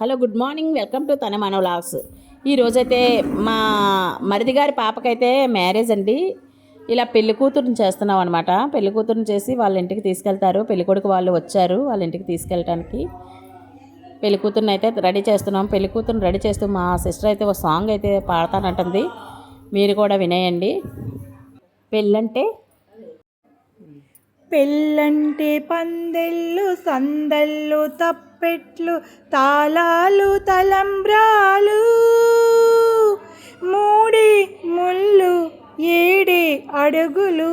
Hello good morning. Welcome to తన మన ఈరోజైతే మా మరిది గారి పాపకైతే మ్యారేజ్ అండి. ఇలా పెళ్ళి కూతురుని చేస్తున్నాం అనమాట పెళ్ళి కూతురుని చేసి వాళ్ళ ఇంటికి తీసుకెళ్తారు. పెళ్ళి కొడుకు వాళ్ళు వచ్చారు వాళ్ళ ఇంటికి తీసుకెళ్ళటానికి. పెళ్ళి కూతురుని అయితే రెడీ చేస్తున్నాం. పెళ్ళి కూతురుని రెడీ చేస్తూ మా సిస్టర్ అయితే ఒక సాంగ్ అయితే పాడతానంటుంది. మీరు కూడా వినేయండి. పెళ్ళంటే? పెళ్ళంటే పందెళ్ళు సందళ్ళు తప్పెట్లు తాళాలు తలంబ్రాలు. మూడే ముళ్ళు ఏడే అడుగులు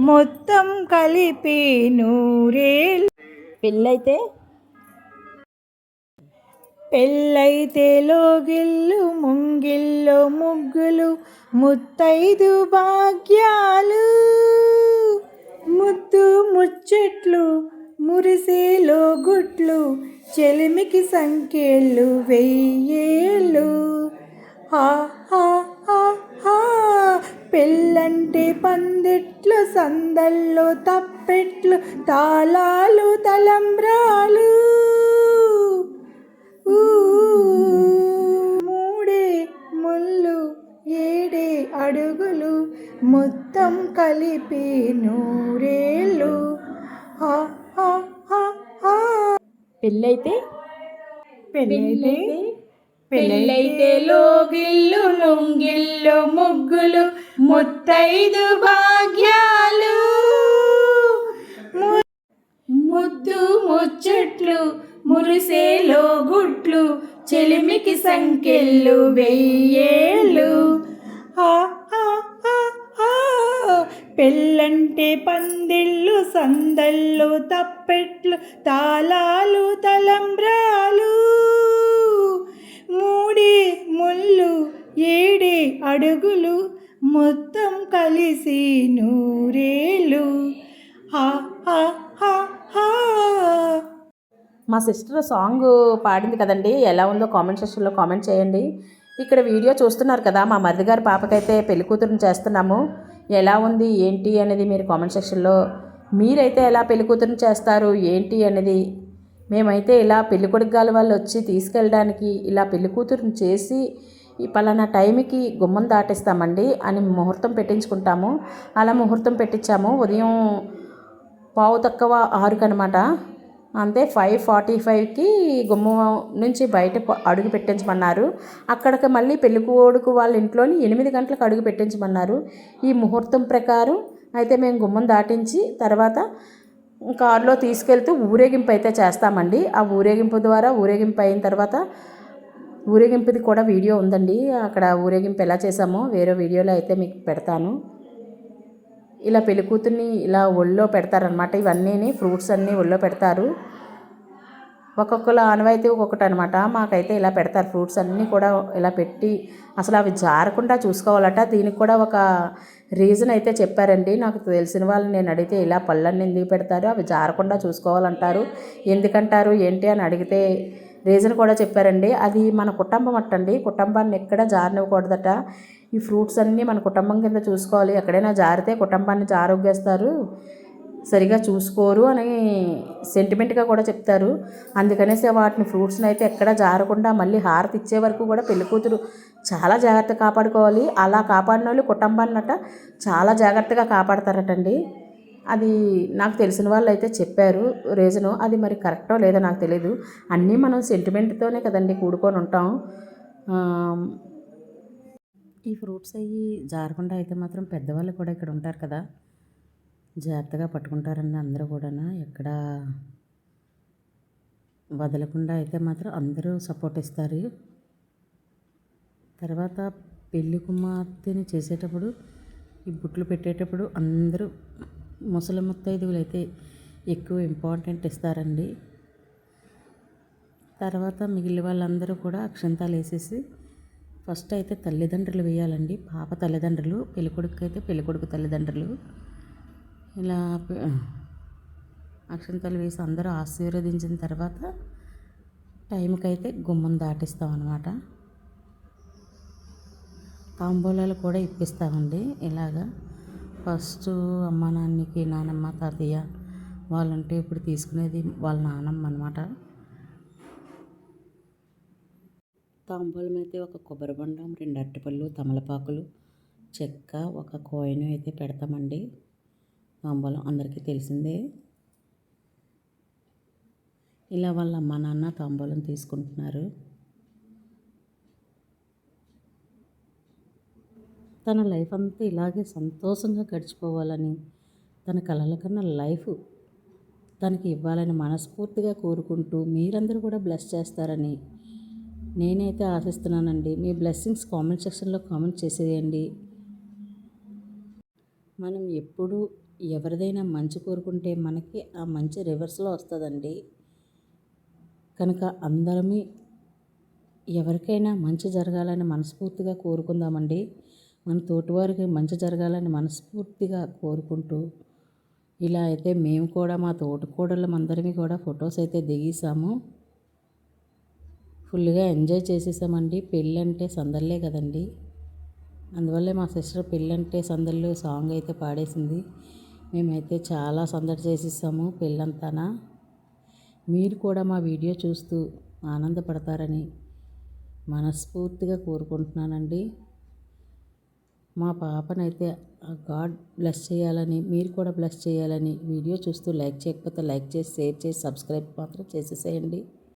మొత్తం కలిపి నూరేళ్ళు. పెళ్ళైతే? పెళ్ళైతే లోగిళ్ళు ముంగిళ్ళు ముగ్గులు ముత్తైదు భాగ్యాలు. ముద్దు ముచ్చట్లు మురిసేలో గుట్లు చెలిమికి సంఖ్యలు వెయ్యేళ్ళు. హా హా హా హా. పెళ్ళంటే పందిట్లు సందల్లో తప్పెట్లు తాళాలు తలంబ్రాలు. ఊ, మూడే ముళ్ళు ఏడే అడుగులు మొత్తం కలిపి నూరేళ్ళు. ఆ పెళ్ళైతే? పెళ్ళైతే? పెళ్ళైతే లోగిళ్ళు లొంగిళ్ళు ముగ్గులు ముత్తైదు భాగ్యాలు. ముద్దు ముచ్చట్లు మురిసేలో గుట్లు చెలిమికి సంకెళ్ళు వెయ్యేళ్ళు. పెళ్ళంటే పందిళ్ళు సందళ్ళు తప్పెట్లు తాళాలు తలంబ్రాలు. మూడే ముళ్ళు ఏడే అడుగులు మొత్తం కలిసి నూరేళ్ళు. హా హా హా హా. మా సిస్టర్ సాంగ్ పాడింది కదండి ఎలా ఉందో కామెంట్ సెక్షన్లో కామెంట్ చేయండి. ఇక్కడ వీడియో చూస్తున్నారు కదా మా మరిది గారి పాపకైతే పెళ్ళి కూతురుని చేస్తున్నాము. ఎలా ఉంది ఏంటి అనేది మీరు కామెంట్ సెక్షన్లో మీరైతే ఎలా పెళ్ళి చేస్తారు ఏంటి అనేది మేమైతే ఇలా పెళ్ళి కొడుకు గాలి వాళ్ళు వచ్చి తీసుకెళ్ళడానికి ఇలా పెళ్ళి కూతురుని చేసి ఈ పలానా టైంకి గుమ్మం దాటిస్తామండి అని ముహూర్తం పెట్టించుకుంటాము. అలా ముహూర్తం పెట్టించాము. ఉదయం పావు తక్కువ ఆరుకు అనమాట అంతే ఫైవ్ ఫార్టీ ఫైవ్కి గుమ్మం నుంచి బయట అడుగు పెట్టించమన్నారు. అక్కడికి మళ్ళీ పెళ్ళికోడుకు వాళ్ళ ఇంట్లోని ఎనిమిది గంటలకు అడుగు పెట్టించమన్నారు. ఈ ముహూర్తం ప్రకారం అయితే మేము గుమ్మం దాటించి తర్వాత కారులో తీసుకెళ్తూ ఊరేగింపు అయితే చేస్తామండి. ఆ ఊరేగింపు ద్వారా ఊరేగింపు అయిన తర్వాత ఊరేగింపుది కూడా వీడియో ఉందండి. అక్కడ ఊరేగింపు ఎలా చేసామో వేరే వీడియోలో అయితే మీకు పెడతాను. ఇలా పెళ్ళికూతుర్ని ఇలా ఒళ్ళో పెడతారనమాట ఇవన్నీ ఫ్రూట్స్ అన్నీ ఒళ్ళో పెడతారు. ఒక్కొక్కరు ఆనవాయితీ ఒక్కొక్కటి అనమాట మాకైతే ఇలా పెడతారు. ఫ్రూట్స్ అన్నీ కూడా ఇలా పెట్టి అసలు అవి జారకుండా చూసుకోవాలట. దీనికి కూడా ఒక రీజన్ అయితే చెప్పారండి. నాకు తెలిసిన వాళ్ళని నేను అడిగితే ఇలా పళ్ళన్నీ ఎందుకు పెడతారు? అవి జారకుండా చూసుకోవాలంటారు. ఎందుకంటారు? ఏంటి అని అడిగితే రీజన్ కూడా చెప్పారండి. అది మన కుటుంబం అట్టండి. కుటుంబాన్ని ఎక్కడ జారనివ్వకూడదట. ఈ ఫ్రూట్స్ అన్నీ మన కుటుంబం కింద చూసుకోవాలి. ఎక్కడైనా జారితే కుటుంబాన్ని జారోగేస్తారు సరిగా చూసుకోరు అని సెంటిమెంట్గా కూడా చెప్తారు. అందుకనేసి వాటిని ఫ్రూట్స్ని అయితే ఎక్కడ జారకుండా మళ్ళీ హారతి ఇచ్చే వరకు కూడా పెళ్ళి కూతురు చాలా జాగ్రత్త కాపాడుకోవాలి. అలా కాపాడిన వాళ్ళు కుటుంబాన్నట చాలా జాగ్రత్తగా కాపాడతారటండి. అది నాకు తెలిసిన వాళ్ళు అయితే చెప్పారు రీజను అది మరి కరెక్టో లేదో నాకు తెలియదు అన్నీ మనం సెంటిమెంట్తోనే కదండి కూడుకొని ఉంటాం. ఈ ఫ్రూట్స్ అవి జారకుండా అయితే మాత్రం పెద్దవాళ్ళు కూడా ఇక్కడ ఉంటారు కదా. జాగ్రత్తగా పట్టుకుంటారండి అందరూ కూడా ఎక్కడ వదలకుండా అయితే మాత్రం అందరూ సపోర్ట్ ఇస్తారు. తర్వాత పెళ్ళి కుమార్తెని చేసేటప్పుడు ఈ బుట్లు పెట్టేటప్పుడు అందరూ ముసలి ముత్తైదువులు అయితే ఎక్కువ ఇంపార్టెంట్ ఇస్తారండి. తర్వాత మిగిలిన వాళ్ళందరూ కూడా అక్షంతాలు వేసేసి ఫస్ట్ అయితే తల్లిదండ్రులు వేయాలండి. పాప తల్లిదండ్రులు పెళ్ళికొడుకు అయితే పెళ్ళికొడుకు తల్లిదండ్రులు. ఇలా అక్షంతలు వేసి అందరూ ఆశీర్వదించిన తర్వాత టైంకి అయితే గుమ్మం దాటిస్తాం అన్నమాట తాంబూలాలు కూడా ఇప్పిస్తామండి. ఇలాగా ఫస్ట్ అమ్మ నాన్నకి నానమ్మ తాతయ్య వాళ్ళంటే ఇప్పుడు తీసుకునేది వాళ్ళ నానమ్మ అనమాట తాంబూలం అయితే ఒక కొబ్బరి బొండం రెండు అరటిపళ్ళు తమలపాకులు చెక్క ఒక కాయిన్ అయితే పెడతామండి. తాంబూలం అందరికీ తెలిసిందే. ఇలా వాళ్ళ అమ్మ నాన్న తాంబూలం తీసుకుంటున్నారు. తన లైఫ్ అంతా ఇలాగే సంతోషంగా గడిచిపోవాలని తన కలల కన్నా లైఫ్ తనకి ఇవ్వాలని మనస్ఫూర్తిగా కోరుకుంటూ మీరందరూ కూడా బ్లెస్ చేస్తారని నేనైతే ఆశిస్తున్నానండి మీ బ్లెస్సింగ్స్ కామెంట్ సెక్షన్లో కామెంట్ చేసేయండి. మనం ఎప్పుడు ఎవరిదైనా మంచి కోరుకుంటే మనకి ఆ మంచి రివర్స్లో వస్తుందండి. కనుక అందరమీ ఎవరికైనా మంచి జరగాలని మనస్ఫూర్తిగా కోరుకుందామండి. మన తోటివారికి మంచి జరగాలని మనస్ఫూర్తిగా కోరుకుంటూ ఇలా అయితే మేము కూడా మా తోటికోడళ్ళం అందరిమీ కూడా ఫొటోస్ అయితే దిగేసాము ఫుల్గా ఎంజాయ్ చేసేసామండి. పెళ్ళంటే సందర్లే కదండి. అందువల్లే మా సిస్టర్ పెళ్ళంటే సందర్లు సాంగ్ అయితే పాడేసింది. మేమైతే చాలా సందడి చేసేసాము పెళ్ళంతానా. మీరు కూడా మా వీడియో చూస్తూ ఆనందపడతారని మనస్ఫూర్తిగా కోరుకుంటున్నానండి. మా పాపనైతే ఆ గాడ్ బ్లెస్ చేయాలని మీరు కూడా బ్లెస్ చేయాలని వీడియో చూస్తూ లైక్ చేయకపోతే లైక్ చేసి షేర్ చేసి సబ్స్క్రైబ్ మాత్రం చేసేసేయండి.